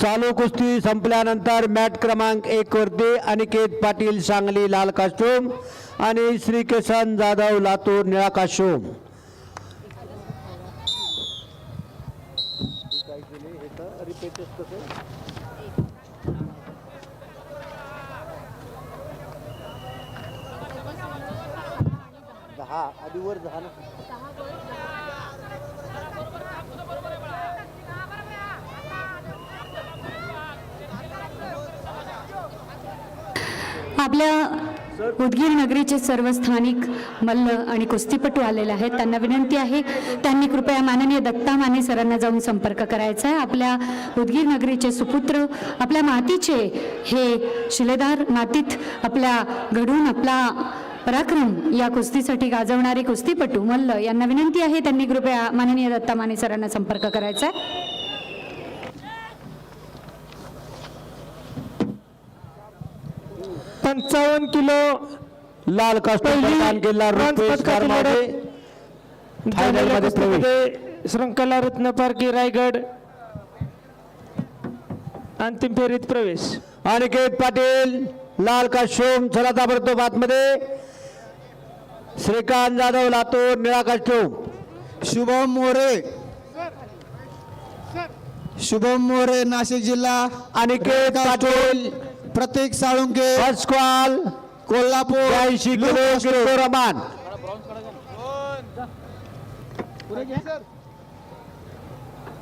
चालू कुस्ती संपल्यानंतर मॅट क्रमांक एक वरती अनिकेत पाटील सांगली लाल कास्टूम आणि श्रीकिसन जाधव लातूर निळा कास्टूम. दहा आधी वर दहा ना. आपल्या उदगीर नगरीचे सर्व स्थानिक मल्ल आणि कुस्तीपटू आलेले आहेत. त्यांना विनंती आहे त्यांनी कृपया माननीय दत्ता माने सरांना जाऊन संपर्क करायचा आहे. आपल्या उदगीर नगरीचे सुपुत्र आपल्या मातीचे हे शिलेदार मातीत आपल्या घडून आपला पराक्रम या कुस्तीसाठी गाजवणारे कुस्तीपटू मल्ल यांना विनंती आहे. त्यांनी कृपया माननीय दत्ता माने सरांना संपर्क करायचा आहे. पंचावन्न किलो लाल केला कुस्तीमध्ये श्रृंखला रत्नपारकी रायगड. अंतिम फेरीत प्रवेश. अनिकेत पाटील लाल कास्टूम चला ताबडतोब आतमध्ये. श्रीकांत जाधव लातूर निळा कास्टूम शुभम मोरे. शुभम मोरे नाशिक जिल्हा. अनिकेत पाटील प्रतीक साळुंके कॉल कोल्हापूर ब्याऐंशी किलो किशोर रमान